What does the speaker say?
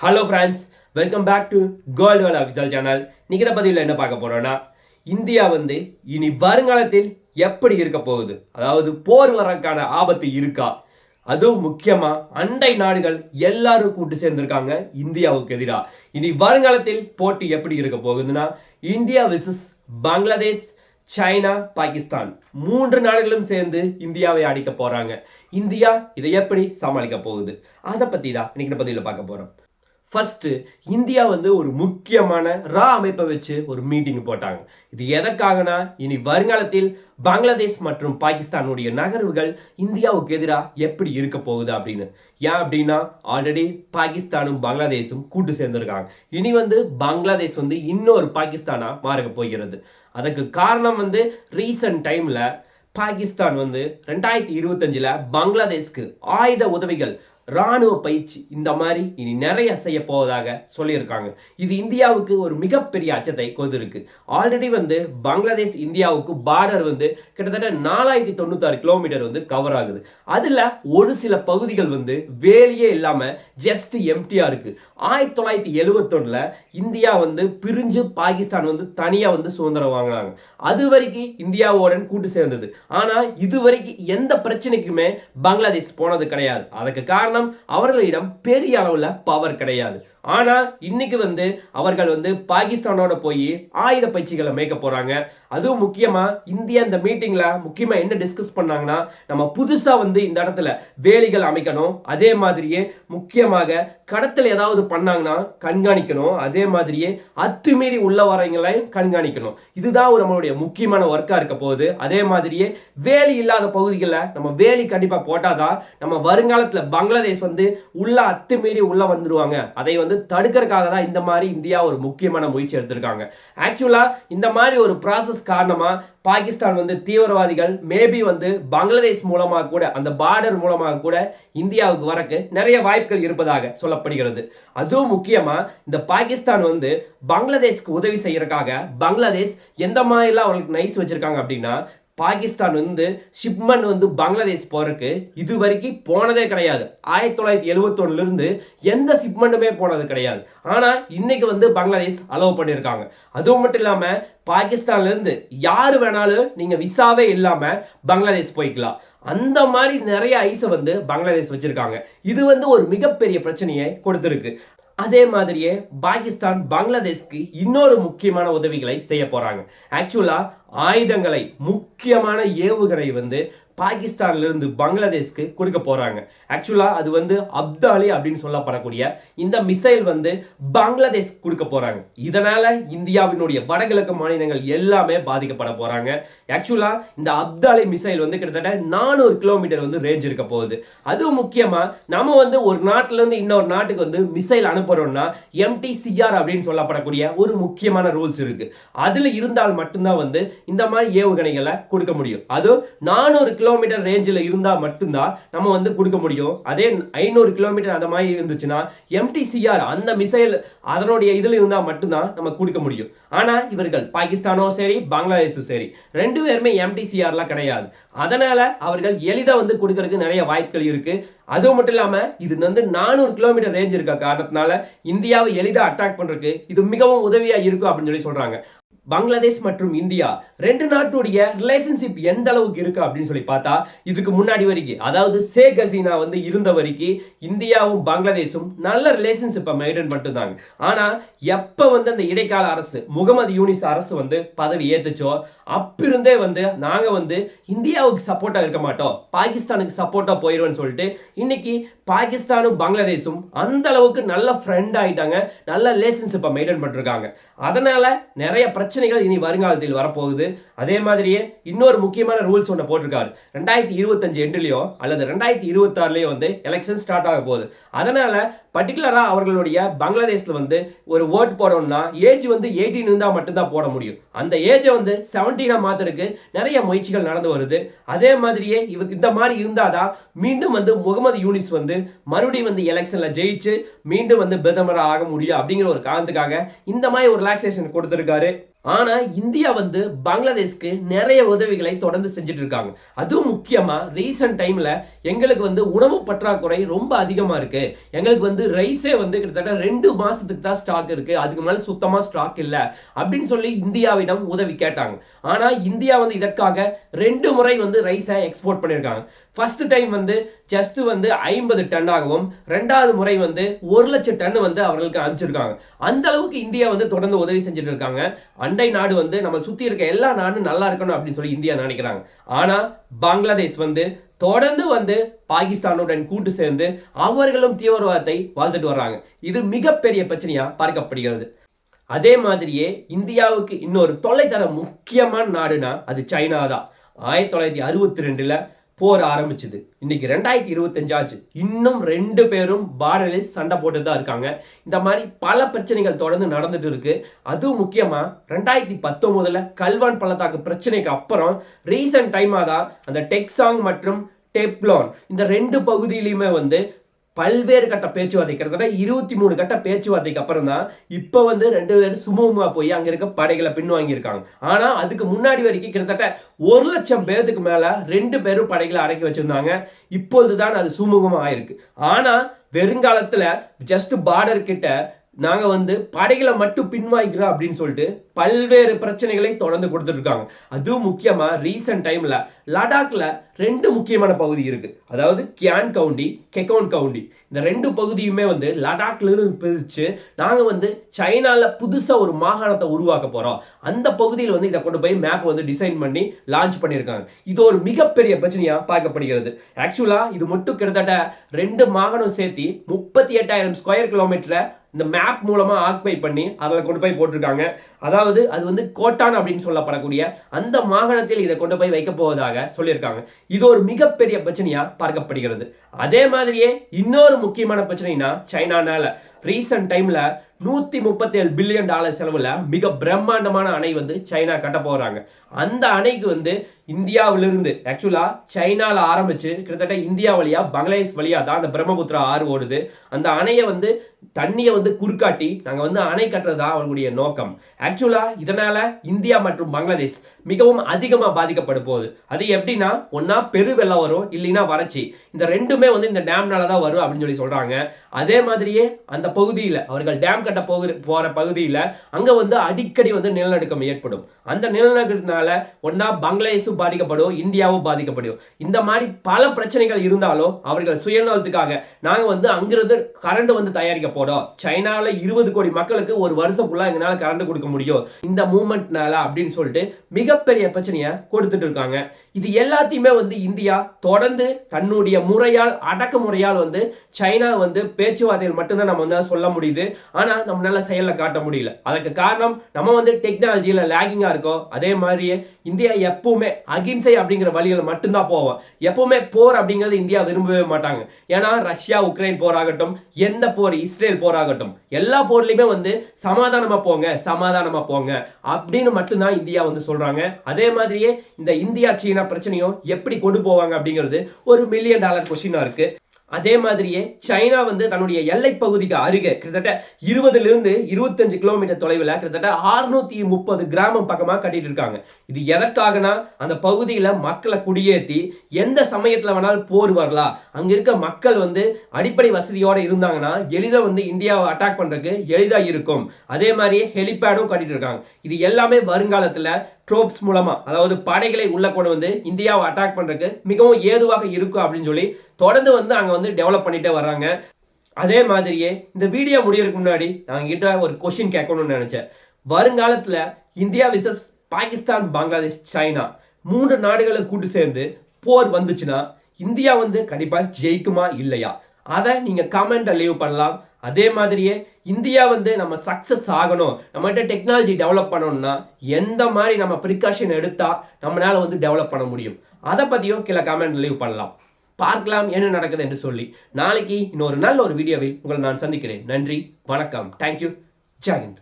Hello friends welcome back to gold Vel official channel நிகிற பதிவில் என்ன பார்க்க போகிறோன்னா இந்தியா வந்து இனி வருங்காலத்தில் எப்படி இருக்க போகுது? அதாவது போர் வரக்கான ஆபத்து இருக்கா? அதுவும் முக்கியமாக அண்டை நாடுகள் எல்லாரும் கூட்டு சேர்ந்திருக்காங்க இந்தியாவுக்கு எதிராக இனி வருங்காலத்தில் போட்டி எப்படி இருக்க போகுதுன்னா India versus Bangladesh China Pakistan மூன்று நாடுகளும் சேர்ந்து இந்தியாவை அடிக்க போறாங்க. இந்தியா இதை எப்படி சமாளிக்க போகுது? அதை பத்தி தான் இன்னைக்கு பதிவில் பார்க்க போறோம். ஃபஸ்ட்டு இந்தியா வந்து ஒரு முக்கியமான ரா அமைப்பை வச்சு ஒரு மீட்டிங் போட்டாங்க. இது எதற்காகனா? இனி வருங்காலத்தில் பங்களாதேஷ் மற்றும் பாகிஸ்தானுடைய நகர்வுகள் இந்தியாவுக்கு எதிராக எப்படி இருக்க போகுது அப்படின்னு. ஏன் அப்படின்னா ஆல்ரெடி பாகிஸ்தானும் பங்களாதேஷும் கூட்டு சேர்ந்திருக்காங்க. இனி வந்து பங்களாதேஷ் வந்து இன்னொரு பாகிஸ்தானாக மாறக்க போகிறது. அதுக்கு காரணம் வந்து ரீசன்ட் டைமில் பாகிஸ்தான் வந்து ரெண்டாயிரத்தி இருபத்தஞ்சில் பங்களாதேஷ்க்கு ஆயுத உதவிகள் ராணுவ பயிற்சி இந்த மாதிரி இனி நிறைய செய்ய போவதாக சொல்லியிருக்காங்க. இது இந்தியாவுக்கு ஒரு மிகப்பெரிய அச்சத்தை கொடுத்துருக்கு. ஆல்ரெடி வந்து பங்களாதேஷ் இந்தியாவுக்கு பார்டர் வந்து கிட்டத்தட்ட நாலாயிரத்தி தொண்ணூத்தாறு கிலோமீட்டர் வந்து கவர் ஆகுது. அதில் ஒரு சில பகுதிகள் வந்து வேலையே இல்லாமல் ஜஸ்ட் எம்டியாக இருக்கு. ஆயிரத்தி தொள்ளாயிரத்தி எழுவத்தொன்னில் இந்தியா வந்து பிரிஞ்சு பாகிஸ்தான் வந்து தனியாக வந்து சுதந்திரம் வாங்கினாங்க. அது வரைக்கும் இந்தியாவுடன் கூட்டு சேர்ந்தது. ஆனால் இது வரைக்கும் எந்த பிரச்சனைக்குமே பங்களாதேஷ் போனது கிடையாது. அதுக்கு காரணம் அவர்களிடம் பெரிய அளவில் பவர் கிடையாது. ஆனா இன்னைக்கு வந்து அவர்கள் வந்து பாகிஸ்தானோட போய் ஆயுத பயிற்சிகளை மேய்க்க போறாங்க. அதுவும் முக்கியமா இந்தியா இந்த மீட்டிங்கில் முக்கியமாக என்ன டிஸ்கஸ் பண்ணாங்கன்னா நம்ம புதுசா வந்து இந்த இடத்துல வேலிகள் அமைக்கணும். அதே மாதிரியே முக்கியமாக கடத்தல் ஏதாவது பண்ணாங்கன்னா கண்காணிக்கணும். அதே மாதிரியே அத்துமீறி உள்ள வரவங்களையும் கண்காணிக்கணும். இதுதான் ஒரு நம்மளுடைய முக்கியமான ஒர்க்காக இருக்க போகுது. அதே மாதிரியே வேலி இல்லாத பகுதிகளில் நம்ம வேலி கண்டிப்பாக போட்டாதான் நம்ம வருங்காலத்தில் பங்களாதேஷ் வந்து உள்ள அத்துமீறி உள்ள வந்துருவாங்க. அதை வந்து தடுக்கிறதுக்காக தான் இந்த மாதிரி இந்தியா ஒரு முக்கியமான முயற்சி எடுத்திருக்காங்க. ஆக்சுவலா இந்த மாதிரி ஒரு ப்ராசஸ் காரணமாக பாகிஸ்தான் வந்து தீவிரவாதிகள் மேபி வந்து பங்களாதேஷ் மூலமாக கூட அந்த பார்டர் மூலமாக கூட இந்தியாவுக்கு வரக்கு நிறைய வாய்ப்புகள் இருப்பதாக சொல்லப்படுகிறது. அதுவும் முக்கியமா இந்த பாகிஸ்தான் வந்து பங்களாதேஷ்க்கு உதவி செய்யறதுக்காக பங்களாதேஷ் எந்த மாதிரிலாம் அவங்களுக்கு நைஸ் வச்சிருக்காங்க அப்படின்னா பாகிஸ்தான் வந்து ஷிப்மெண்ட் வந்து பங்களாதேஷ் போறதுக்கு இது வரைக்கும் போனதே கிடையாது. ஆயிரத்தி தொள்ளாயிரத்தி எழுவத்தொன்னுல இருந்து எந்த ஷிப்மெண்ட்டுமே போனது கிடையாது. ஆனா இன்னைக்கு வந்து பங்களாதேஷ் அலோவ் பண்ணியிருக்காங்க. அதுவும் மட்டும் இல்லாம பாகிஸ்தான்ல இருந்து வேணாலும் நீங்க விசாவே இல்லாம பங்களாதேஷ் போய்க்கலாம். அந்த மாதிரி நிறைய ஐஸை வந்து பங்களாதேஷ் வச்சிருக்காங்க. இது வந்து ஒரு மிகப்பெரிய பிரச்சனையை கொடுத்துருக்கு. அதே மாதிரியே பாகிஸ்தான் பங்களாதேஷ்க்கு இன்னொரு முக்கியமான உதவிகளை செய்ய போறாங்க. ஆக்சுவலா ஆயுதங்களை முக்கியமான ஏவுகணை வந்து பாகிஸ்தான்லேருந்து பங்களாதேஷ்க்கு கொடுக்க போகிறாங்க ஆக்சுவலா அது வந்து அப்தாலி அப்படின்னு சொல்லப்படக்கூடிய இந்த மிசைல் வந்து பங்களாதேஷ் கொடுக்க போகிறாங்க இதனால் இந்தியாவினுடைய வடகிழக்கு மாநிலங்கள் எல்லாமே பாதிக்கப்பட போகிறாங்க ஆக்சுவலாக இந்த அப்தாலி மிசைல் வந்து கிட்டத்தட்ட நானூறு கிலோமீட்டர் வந்து ரேஞ்ச் இருக்க போகுது. அதுவும் முக்கியமாக நம்ம வந்து ஒரு நாட்டிலேருந்து இன்னொரு நாட்டுக்கு வந்து மிசைல் அனுப்புறோம்னா எம்டிசிஆர் அப்படின்னு சொல்லப்படக்கூடிய ஒரு முக்கியமான ரூல்ஸ் இருக்கு. அதில் இருந்தால் மட்டும்தான் வந்து இந்த மாதிரி ஏவுகணைகளை கொடுக்க முடியும். அதுவும் நானூறு கிலோ கிலோமீட்டர் ரேஞ்சில் இருந்தால் மட்டும்தான் நம்ம வந்து கொடுக்க முடியும். அதே ஐநூறு கிலோமீட்டர் அந்த மாதிரி இருந்துச்சுன்னா எம்டிசிஆர் அந்த மிசைல் அதனுடைய இதில் இருந்தால் மட்டும்தான் நம்ம கொடுக்க முடியும். ஆனால் இவர்கள் பாகிஸ்தானோ சரி பங்களாதேஷும் சரி ரெண்டு பேருமே எம்டிசிஆர்லாம் கிடையாது. அதனால அவர்கள் எளிதாக வந்து கொடுக்கறதுக்கு நிறைய வாய்ப்புகள் இருக்கு. அதுவும் மட்டும் இல்லாம இது வந்து நானூறு கிலோமீட்டர் ரேஞ்ச் இருக்க காரணத்தினால இந்தியாவை எளிதாக அட்டாக் பண்ணுறதுக்கு இது மிகவும் உதவியாக இருக்கும் அப்படின்னு சொல்லி சொல்றாங்க. பங்களாதேஷ் மற்றும் இந்தியா ரெண்டு நாட்டுடைய ரிலேஷன்ஷிப் எந்த அளவுக்கு இருக்கு அப்படின்னு சொல்லி பார்த்தா இதுக்கு முன்னாடி வரைக்கும் அதாவது ஷேக் ஹசீனா வந்து இருந்த வரைக்கும் இந்தியாவும் பங்களாதேஷும் நல்ல ரிலேஷன்ஷிப்பை மெயின்டைன் இருந்தாங்க ஆனா எப்ப வந்து அந்த இடைக்கால அரசு முகமது யூனிஸ் அரசு வந்து பதவி ஏத்துச்சோ அப்பிருந்தே வந்து நாங்க வந்து இந்தியாவுக்கு சப்போர்ட்டா இருக்க மாட்டோம். பாகிஸ்தானுக்கு சப்போர்ட்டா போயிடுவோம்னு சொல்லிட்டு இன்னைக்கு பாகிஸ்தானும் பங்களாதேஷும் அந்த அளவுக்கு நல்ல ஃப்ரெண்ட் ஆயிட்டாங்க நல்ல ரிலேஷன்ஷிப்பை மெயின்டைன் பண்ணிருக்காங்க அதனால நிறைய பிரச்சனை பிரச்சனைகள் இனி வருங்காலத்தில் வரப்போகுது. அதே மாதிரியே இன்னொரு முக்கியமான ரூல்ஸ் ஒன்று போட்டிருக்காரு. ரெண்டாயிரத்தி இருபத்தஞ்சு எண்டுலையோ அல்லது ரெண்டாயிரத்தி இருபத்தாறுலேயோ வந்து எலெக்ஷன் ஸ்டார்ட் ஆக போகுது. அதனால பர்டிகுலராக அவர்களுடைய பங்களாதேஷில் வந்து ஒரு ஓட் போடணும்னா ஏஜ் வந்து எயிட்டீன் இருந்தால் மட்டும்தான் போட முடியும். அந்த ஏஜை வந்து செவன்டீனாக மாற்றுறதுக்கு நிறைய முயற்சிகள் நடந்து வருது. அதே மாதிரியே இவ இந்த மாதிரி இருந்தால் தான் மீண்டும் வந்து முகமது யூனிஸ் வந்து மறுபடியும் வந்து எலெக்ஷனில் ஜெயிச்சு மீண்டும் வந்து பிரதமராக ஆக முடியும் அப்படிங்கிற ஒரு காரணத்துக்காக இந்த மாதிரி ஒரு ரிலாக்ஸேஷன் கொடுத்துருக்காரு. ஆனா இந்தியா வந்து பங்களாதேஷ்க்கு நிறைய உதவிகளை தொடர்ந்து செஞ்சுட்டு இருக்காங்க. அதுவும் முக்கியமா ரீசன்ட் டைம்ல எங்களுக்கு வந்து உணவு பற்றாக்குறை ரொம்ப அதிகமா இருக்கு. எங்களுக்கு வந்து ரைஸே வந்து கிட்டத்தட்ட ரெண்டு மாசத்துக்கு தான் ஸ்டாக் இருக்கு. அதுக்கு மேல சுத்தமா ஸ்டாக் இல்ல அப்படின்னு சொல்லி இந்தியாவிடம் உதவி கேட்டாங்க. ஆனா இந்தியா வந்து இதற்காக ரெண்டு முறை வந்து ரைஸை எக்ஸ்போர்ட் பண்ணியிருக்காங்க. ஃபர்ஸ்ட் டைம் வந்து ஜஸ்ட் வந்து ஐம்பது டன்னாகவும் ரெண்டாவது முறை வந்து ஒரு லட்சம் டன் வந்து அவர்களுக்கு அனுப்பிச்சிருக்காங்க. அந்த அளவுக்கு இந்தியா வந்து தொடர்ந்து உதவி செஞ்சுட்டு இருக்காங்க. அண்டை நாடு வந்து நம்ம சுற்றி இருக்க எல்லா நாடும் நல்லா இருக்கணும் அப்படின்னு சொல்லி இந்தியா நினைக்கிறாங்க. ஆனால் பங்களாதேஷ் வந்து தொடர்ந்து வந்து பாகிஸ்தானுடன் கூட்டு சேர்ந்து அவர்களும் தீவிரவாதத்தை வாழ்ந்துட்டு வர்றாங்க. இது மிகப்பெரிய பிரச்சனையாக பார்க்கப்படுகிறது. அதே மாதிரியே இந்தியாவுக்கு இன்னொரு தொலைதர முக்கியமான நாடுனா அது சைனா தான் ஆயிரத்தி தொள்ளாயிரத்தி அறுபத்தி ரெண்டில் போர் ஆரம்பிச்சது. இன்னைக்கு ரெண்டாயிரத்தி இருபத்தஞ்சாச்சு இன்னும் ரெண்டு பேரும் பார்டரில் சண்டை போட்டு தான் இருக்காங்க. இந்த மாதிரி பல பிரச்சனைகள் தொடர்ந்து நடந்துட்டு இருக்கு. அதுவும் முக்கியமாக ரெண்டாயிரத்தி பத்தொம்போதில் கல்வான் பள்ளத்தாக்கு பிரச்சனைக்கு அப்புறம் ரீசன்ட் டைமாக தான் அந்த டெக்ஸாங் மற்றும் டெப்லான் இந்த ரெண்டு பகுதியிலையுமே வந்து பல்வேறு கட்ட பேச்சுவார்த்தை கிட்டத்தட்ட இருபத்தி மூணு கட்ட பேச்சுவார்த்தைக்கு அப்புறம் தான் இப்போ வந்து ரெண்டு பேரும் சுமூகமாக போய் அங்கே இருக்க படைகளை பின்வாங்கியிருக்காங்க. ஆனால் அதுக்கு முன்னாடி வரைக்கும் கிட்டத்தட்ட ஒரு லட்சம் பேர்த்துக்கு மேலே ரெண்டு பேரும் படைகளை அடக்கி வச்சுருந்தாங்க. இப்பொழுது தான் அது சுமூகமாக ஆயிருக்கு. ஆனால் வெறுங்காலத்தில் ஜஸ்ட் பார்டர் கிட்ட நாங்கள் வந்து படைகளை மட்டும் பின்வாங்கிக்கிறோம் அப்படின்னு சொல்லிட்டு பல்வேறு பிரச்சனைகளை தொடர்ந்து கொடுத்துட்ருக்காங்க அதுவும் முக்கியமாக ரீசன்ட் டைமில் லடாக்ல ரெண்டு முக்கியமான பகுதி இருக்குது அதாவது கியான் கவுண்டி கெக்கோன் கவுண்டி இந்த ரெண்டு பகுதியுமே வந்து லடாக்லேருந்து பிரித்து நாங்கள் வந்து சைனாவில் புதுசாக ஒரு மாகாணத்தை உருவாக்க போகிறோம் அந்த பகுதியில் வந்து இதை கொண்டு போய் மேப் வந்து டிசைன் பண்ணி லான்ச் பண்ணியிருக்காங்க. இது ஒரு மிகப்பெரிய பிரச்சனையாக பார்க்கப்படுகிறது. ஆக்சுவலாக இது மட்டும் கிட்டத்தட்ட ரெண்டு மாகாணம் சேர்த்து முப்பத்தி எட்டாயிரம் ஸ்கொயர் கிலோமீட்டரை இந்த மேப் மூலமாக ஆக்குபை பண்ணி அதில் கொண்டு போய் போட்டிருக்காங்க. அதாவது அது வந்து கோட்டான் அப்படின்னு சொல்லப்படக்கூடிய அந்த மாகாணத்தில் இதை கொண்டு போய் வைக்க போவதாக சொல்லியிருக்காங்க. இது ஒரு மிகப்பெரிய பிரச்சனையாக பார்க்கப்படுகிறது. அதே மாதிரியே இன்னொரு முக்கியமான பிரச்சனைனா சைனானால. ரீசன்ட் டைமில் நூற்றி முப்பத்தேழு பில்லியன் டாலர் செலவில் மிக பிரம்மாண்டமான அணை வந்து சைனா கட்ட போகிறாங்க அந்த அணைக்கு வந்து இந்தியாவிலிருந்து ஆக்சுவலாக சைனாவில் ஆரம்பித்து கிட்டத்தட்ட இந்தியா வழியா பங்களாதேஷ் வழியா தான் அந்த பிரம்மபுத்திரா ஆறு ஓடுது. அந்த அணையை வந்து தண்ணியை வந்து குறுக்காட்டி நாங்கள் வந்து அணை கட்டுறது தான் அவர்களுடைய நோக்கம். ஆக்சுவலா இதனால் இந்தியா மற்றும் பங்களாதேஷ் மிகவும் அதிகமாக பாதிக்கப்பட போகுது. அது எப்படின்னா ஒன்றா பெரு வெள்ளம் வரும் இல்லைன்னா வறட்சி. இந்த ரெண்டுமே வந்து இந்த டேம்னால தான் வரும் அப்படின்னு சொல்லி சொல்கிறாங்க அதே மாதிரியே அந்த பகுதியில் அவர்கள் டேம் கட்ட போகிற போகிற பகுதியில் அங்கே வந்து அடிக்கடி வந்து நிலநடுக்கம் ஏற்படும். அந்த நிலநடுக்கத்தினால ஒன்றா பங்களாதேஷும் பாதிக்கப்படும் இந்தியாவும் பாதிக்கப்படும் இந்த மாதிரி பல பிரச்சனைகள் இருந்தாலும் அவர்கள் சுயநலத்துக்காக நாங்கள் வந்து அங்கிருந்து கரண்ட் வந்து தயாரிக்க போறோம். சைனால இருபது கோடி மக்களுக்கு ஒரு வருஷம் ஃபுல்லா எங்களால கரண்ட் கொடுக்க முடியும். இந்த மூமெண்ட்னால அப்படின்னு சொல்லிட்டு மிகப்பெரிய பிரச்சனையை கொடுத்துட்டு இருக்காங்க. இது எல்லாத்தையுமே வந்து இந்தியா தொடர்ந்து தன்னுடைய முறையால் அடக்குமுறையால் வந்து சைனா வந்து பேச்சுவார்த்தைகள் மட்டும்தான் நம்ம வந்து சொல்ல முடியுது. ஆனால் நம்மளால செயலில் காட்ட முடியல. அதுக்கு காரணம் நம்ம வந்து டெக்னாலஜியில் லேகிங்காக இருக்கோம். அதே மாதிரியே இந்தியா எப்பவுமே அகிம்சை அப்படிங்கிற வழியில் மட்டும்தான் போவோம் எப்பவுமே போர் அப்படிங்கிறது இந்தியா விரும்பவே மாட்டாங்க. ஏன்னா ரஷ்யா உக்ரைன் போராகட்டும் எந்த போர் இஸ்ரேல் போராகட்டும் எல்லா போர்லையுமே வந்து சமாதானமாக போங்க சமாதானமாக போங்க அப்படின்னு மட்டும்தான் இந்தியா வந்து சொல்கிறாங்க அதே மாதிரியே இந்த இந்தியா சீனா பிரச்சனையும் எப்படி கொண்டு போவாங்க அப்படிங்கிறது ஒரு மில்லியன் டாலர் கொஷினாக இருக்குது அதே மாதிரியே சைனா வந்து தன்னுடைய எல்லை பகுதிக்கு அருகே கிட்டத்தட்ட இருபதுலேருந்து இருபத்தஞ்சு கிலோமீட்டர் தொலைவில் கிட்டத்தட்ட அறுநூத்தி முப்பது கிராமம் பக்கமாக கட்டிட்டு இருக்காங்க. இது எதற்காகனா அந்த பகுதியில் மக்களை குடியேற்றி எந்த சமயத்தில் வேணாலும் போர் வரலாம். அங்கே இருக்க மக்கள் வந்து அடிப்படை வசதியோடு இருந்தாங்கன்னா எளிதாக வந்து இந்தியாவை அட்டாக் பண்ணுறதுக்கு எளிதாக இருக்கும். அதே மாதிரியே ஹெலிபேடும் கட்டிட்டு இருக்காங்க. இது எல்லாமே வருங்காலத்தில் ட்ரோப்ஸ் மூலமாக அதாவது படைகளை உள்ளே கொண்டு வந்து இந்தியாவை அட்டாக் பண்ணுறதுக்கு மிகவும் ஏதுவாக இருக்கும் அப்படின்னு சொல்லி தொடர்ந்து வந்து அங்கே வந்து டெவலப் பண்ணிகிட்டே வராங்க அதே மாதிரியே இந்த வீடியோ முடியறதுக்கு முன்னாடி நான் கிட்ட ஒரு கொஷின் கேட்கணும்னு நினச்சேன். வருங்காலத்தில் India versus Pakistan Bangladesh China மூன்று நாடுகளை கூட்டு சேர்ந்து போர் வந்துச்சுன்னா இந்தியா வந்து கண்டிப்பாக ஜெயிக்குமா இல்லையா? அதை நீங்கள் கமெண்ட்டை லீவ் பண்ணலாம். அதே மாதிரியே இந்தியா வந்து நம்ம சக்சஸ் ஆகணும். நம்மகிட்ட டெக்னாலஜி டெவலப் பண்ணணும்னா எந்த மாதிரி நம்ம ப்ரிகாஷன் எடுத்தால் நம்மளால் வந்து டெவலப் பண்ண முடியும்? அதை பற்றியும் கீழே கமெண்ட் லீவ் பண்ணலாம். பார்க்கலாம் என்ன நடக்குது என்று சொல்லி. நாளைக்கு இன்னொரு நல்ல ஒரு வீடியோவில் உங்களை நான் சந்திக்கிறேன். நன்றி வணக்கம். தேங்க்யூ ஜெயந்த்